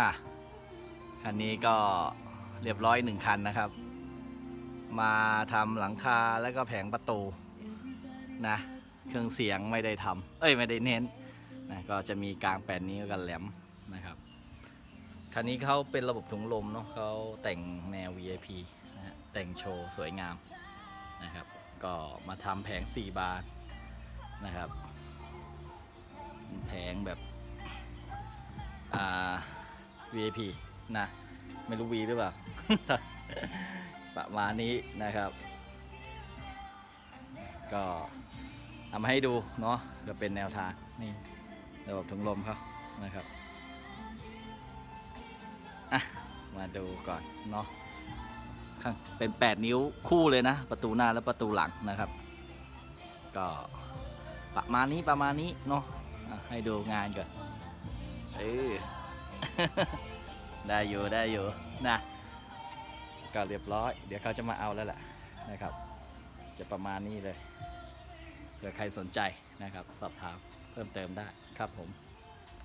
อะคันนี้ก็เรียบร้อยหนึ่งคันนะครับ มาทำหลังคาแล้วก็แผงประตูนะ เครื่องเสียงไม่ได้ทำเอ้ยไม่ได้เน้นนะก็จะมีกลางแปดนิ้วกับแหลมนะครับคันนี้เขาเป็นระบบถุงลมเนาะเขาแต่งแนว VIP นะฮะแต่งโชว์สวยงามนะครับ ก็มาทำแผง 4 บานนะครับ VIP นะ ไม่รู้ V หรือเปล่า ประมาณนี้นะครับ ก็ทำมาให้ดูเนาะก็เป็นแนวทางนี่ระบบถุงลมเขานะครับอะมาดูก่อนเนาะข้างเป็น 8 นิ้วคู่เลยนะ ประตูหน้าและประตูหลังนะครับ ก็ประมาณนี้ประมาณนี้เนาะให้ดูงานก่อนเออ ได้อยู่ได้อยู่นะก็เรียบร้อย เดี๋ยวเขาจะมาเอาแล้วแหละนะครับ จะประมาณนี้เลยเผื่อใครสนใจนะครับ สอบถามเพิ่มเติมได้ครับผม